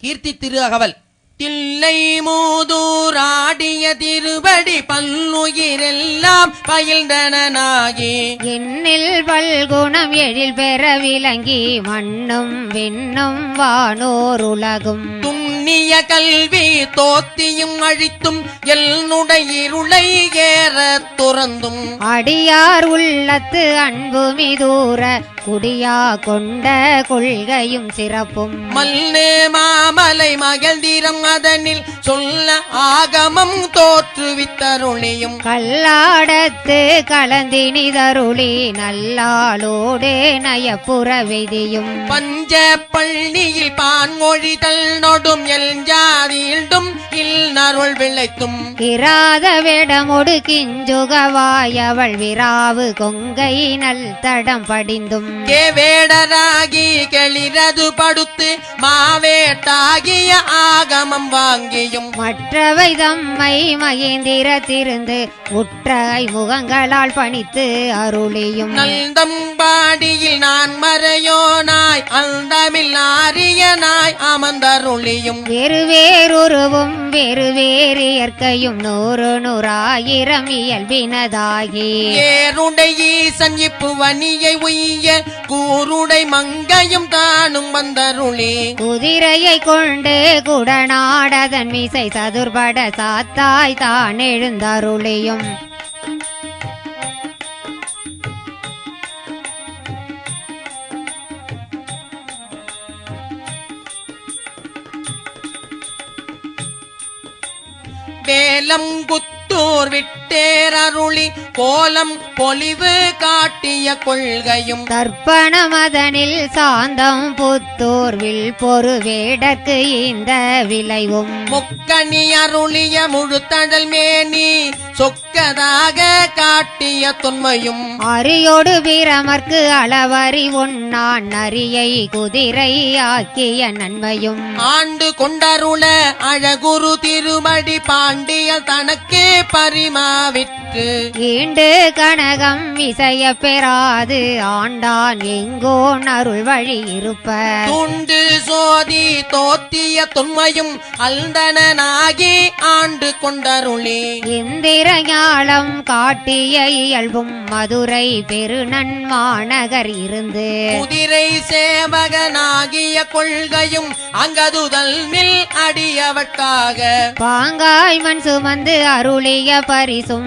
கீர்த்தி திரு அகவல் தில்லை மூதூராடிய திருபடி பல்லுயிரெல்லாம் பயில்ந்தனாகி எண்ணில் பல்குணம் எழில் பெற விளங்கி மண்ணும் விண்ணும் வானோர் உலகும். துண்ணிய கல்வி தோத்தியும் அழித்தும் எல்னுடைய இருளை ஏற துறந்தும். அடியார் உள்ளத்து அன்பு மிதூர குடியா கொண்ட கொள்கையும் சிறப்பும். மல்னே மாமலை மகிழ்ந்திரம் அதனில் சொல்ல ஆகமம் தோற்றுவித்தருளியும். கல்லாடத்து கலந்தினிதருளி நல்லாளோடு நயப்புற விதியும். பஞ்ச பள்ளியில் பான்மொழிதல் நொடும் எல் ஜாதியில்டும் இல் நருள் விளைத்தும். இராத வேடமொடு கிஞ்சுகவாய் அவள் விராவு கொங்கை நல் தடம் படிந்தும். கேவேடராகி கெளிரது படுத்து மாவேட்டாகிய ஆகமம் வாங்கியும். மற்றவை தம்மை மகேந்திரத்திருந்து உற்றை முகங்களால் பணித்து அருளியும். நல்தம்பாடியில் நான் மறையோனாய் அந்தமில் ஆரியனாய் அமர்ந்தருளியும். வேறு வேறுருவும் வேறு வேறு இயற்கையும் நூறு நூறாயிரம் இயல்பினதாகி. ஏருடை ஈசன் இப்புவனியை உய்ய கூருடை மங்கையும் தானும் வந்தருளி. குதிரையை கொண்டு குடநாடதன் மீசை சதுர்பட சாத்தாய் தான் எழுந்தருளியும். வேலம் குத்தூர் விட்டேரருளி கோலம் பொலிவு காட்டிய கொள்கையும் தர்ப்பணமதனில் சாந்தம் புத்தூர்வில் பொறு வேடற்கு இந்த விளைவும். முக்கணி அருளிய முழுத்தடல் மேனி சொக்கதாக காட்டிய தொன்மையும். அரியோடு வீரமர்க்கு அளவறி உண்ணான் நரியை குதிரை ஆக்கிய நன்மையும். ஆண்டு கொண்டருள அழகுரு திருமடி பாண்டிய தனக்கே விட்டு பரிமாவிற்று ஈண்டு கனகம் இசைய பெறாது. ஆண்டான் எங்கோ அருள் வழி இருப்ப. துண்டு சோதி தோத்திய தொன்மையும் அல்தனாகி ஆண்டு கொண்டருளி. இந்திர ஞாலம் காட்டிய இயல்பும் மதுரை பெருநன் மாநகர் இருந்து. குதிரை சேவகனாகிய கொள்கையும் அங்கதுதல் நில் அடியவட்டாக. பாங்காய் மண் சுமந்து அருளிய பரிசும்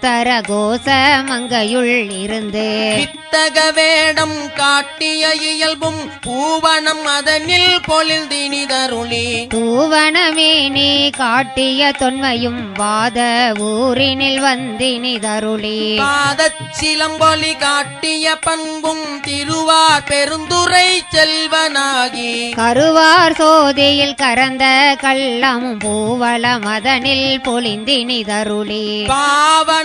உத்தர கோச மங்கையுள் இருந்து வித்தக வேடம் காட்டிய இயல்பும் பூவனம் அதனில் பொழில்தினிதருளி. தூவனமேனி காட்டிய தொன்மையும் வாத ஊரினில் வந்தினிதருளி. பாதச் சிலம்பொலி காட்டிய பண்பும் திருவார் பெருந்துரை செல்வனாகி. கருவார் சோதியில் கரந்த கள்ளமும் பூவள மதனில் பொலிந்தினிதருளி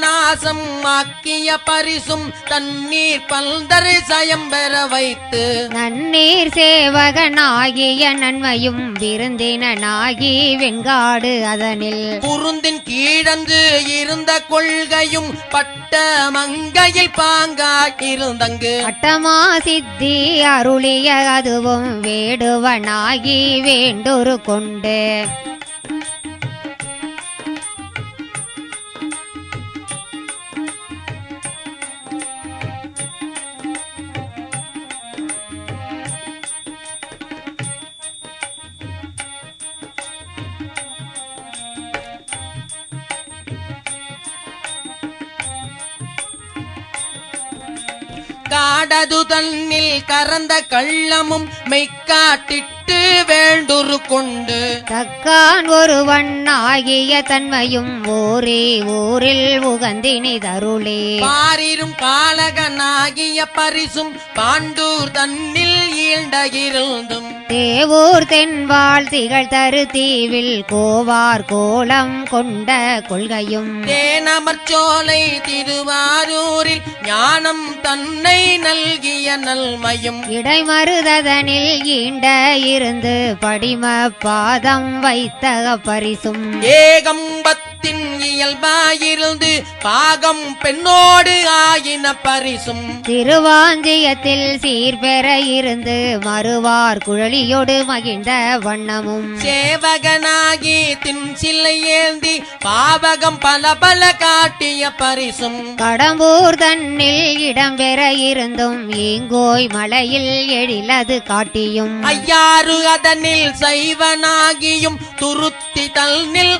பாவநாசம் ஆக்கிய பரிசும் தண்ணீர் பல்தரை சயம்பெற வைத்து நன்னீர் சேவகனாகிய நன்மையும் விருந்தினனாகி வெண்காடு அதனில். குருந்தின் கீழந்து இருந்த கொள்கையும் பட்ட மங்கையில் பாங்காயிருந்தங்கு அட்டமா சித்தி அருளிய அதுவும் வேடுவனாகி வேண்டொரு கொண்டு. காடது தன்னில் கறந்த கள்ளமும் மெய்க்காட்டிட்டு வேண்டுரு கொண்டு. தக்கான் ஒருவன் ஆகிய தன்மையும் ஊரே ஊரில் உகந்தினிதருளே. பாரிரும் காலகனாகிய பரிசும் பாண்டூர் தன்னில் ஈண்ட இருந்தும். தேவூர் தென்பால் திகழ் தரு தீவில் கோவார் கோலம் கொண்ட கொள்கையும். தேனமர்ச்சோலை திருவாரூரில் ஞானம் தன்னை நல்கிய நல்மையும். இடைமருதனில் ஈண்ட இருந்து படிம பாதம் வைத்த பரிசும். ஏகம்பத்து பாகத்தின் இயல்பாயிருந்து பாகம் பெண்ணோடு ஆயின பரிசும். திருவாஞ்சியத்தில் சீர்பெற இருந்து மறுவார் குழலியோடு மகிழ்ந்த வண்ணமும். சேவகனாகி தின் சில்லை ஏந்தி பாவகம் பல பல காட்டிய பரிசும். கடம்பூர் தன்னில் இடம்பெற இருந்தும் ஈங்கோய் மலையில் எழிலது காட்டியும். ஐயாறு அதனில் சைவனாகியும் துருத்தி தன்னில்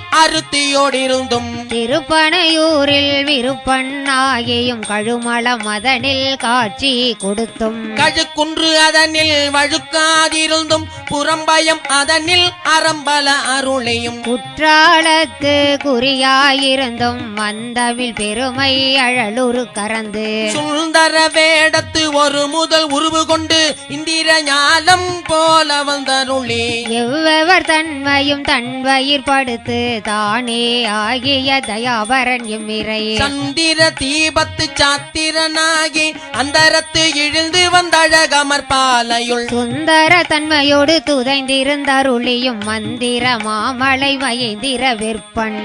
அறுத்தியோடிருந்தும் திருப்பனையூரில் விருப்பண்ணாகியும் கழுமள மதனில் காட்சி கொடுத்தும். கழுக்குன்று அதனில் வழுக்காதிருந்தும் புறம்பயம் அதனில் அறம்பல அருளையும். குற்றாலத்து குறியாயிருந்தும் வந்தவில் பெருமை அழலுரு கறந்து சுந்தர வேடத்து ஒரு முதல் உருவு கொண்டு இந்திர ஞானம் போல வந்தருளி. எவ்வவர் தன்மையும் தன்வயிர் படுத்து தானே ஆகிய தயாபரன் எம்மிரை சந்திர தீபத்து சாத்திரனாகி அந்தரத்து இழிந்து வந்தழகமர் பாலையுள். சுந்தர தன்மையோடு துதைந்திருந்தருளியும் மந்திர மாமலை மயந்திர விற்பன்.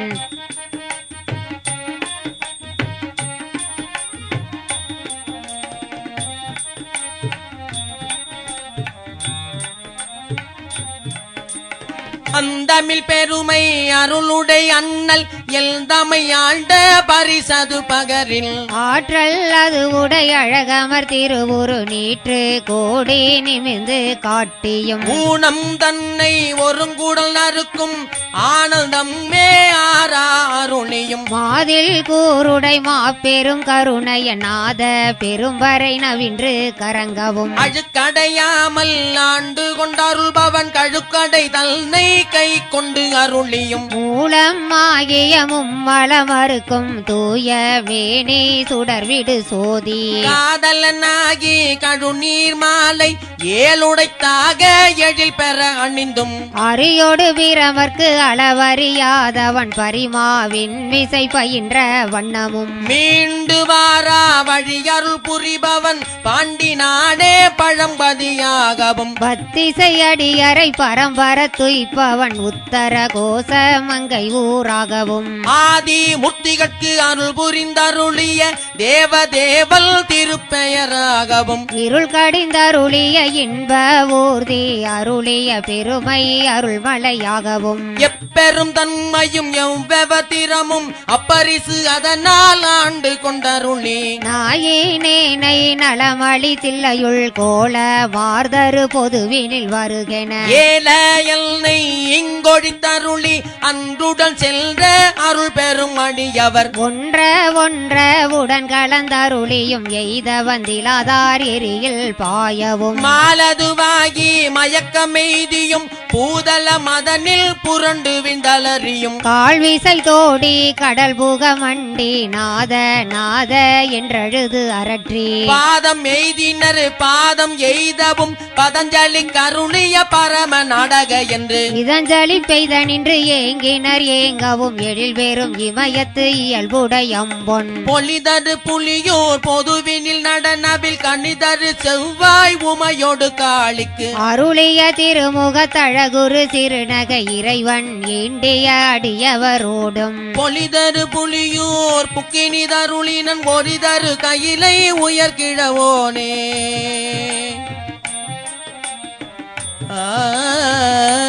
அந்தமிழ் பெருமை அருளுடை அண்ணல் எல்தமை ஆண்ட பரிசது பகரில்? ஆற்றல் அது உடை அழகமர் திருவுரு நீற்று கோடி நிமிந்து காட்டியும். ஊனம் தன்னை ஒருங்குடல் நறுக்கும் ஆனந்தம் மே ஆரா அருளியும் மாதில் கூருடை மாப்பெரும் கருணைய நாத பெரும்பறை நவின்று கரங்கவும். அழுக்கடையாமல் ஆண்டு கொண்டருள்பவன் கழுக்கடை தன்னை கை கொண்டு அருளியும். மூலம் ஆகிய மும்மளமறுக்கும் தூய வேணி சுடர்விடு சோதி. காதலனாகி கழுநீர் மாலை ஏழுடைத்தாக எழில் பெற அணிந்தும். அரியோடு வீரமர்க்கு அளவறியாதவன் பரிமாவின் விசை பயின்ற வண்ணமும். மீண்டு வாரா வழியருள் புரிபவன் பாண்டி நாடே பழம்பதியாகவும். பத்திசை அடியரை பரம்பர துய்ப்பவன் உத்தர கோச மங்கை ஊராகவும். ஆதி முத்திகட்கு அருள் புரிந்தருளிய தேவதேவல் திருப்பெயராகவும். இருள் கடிந்தருளிய இன்ப ஊர்தி அருளிய பெருமை அருள்மலையாகவும். எப்பெரும் தன்மையும் எவ்வவதிரமும் அப்பரிசு அதனால் ஆண்டு கொண்டருளி. நாயினேனை நலமளி தில்லையுள் கோல மார்தரு பொதுவினில் வருகென. ஏல எல்லை இங்கொழித்தருளி அன்றுடன் சென்ற அருள் பெறும் அடியவர். ஒன்ற ஒன்ற உடன் கலந்தருளியும் எய்த வந்திலாதார் எரியில் பாயவும். மாலதுவாகி மயக்கமெய்தியும் பூதல மதனில் புரண்டு விந்தலறியும். கால்விசை தோடி கடல் புக மண்டி நாத நாத என்றழுது அரற்றி பாதம் எய்தினர் பாதம் எய்தவும் பதஞ்சலி கருளிய பரம நாடக என்று. இதஞ்சலி பெய்த நின்று ஏங்கினர் ஏங்கவும் எழில் பெறும் இமயத்து இயல்புடையம்பொன் பொலிதரு புலியோர் பொதுவினில் நடனவில் கணிதரு செவ்வாய் உமையோடு காளிக்கு. அருளிய திருமுக தழகுரு சிறுநகை இறைவன் ஈண்டிய அடியவரோடும். பொலிதரு புலியூர் புக்கினிதருளினன் ஒரிதரு கையிலை உயர்கிழவோனே. ஆ.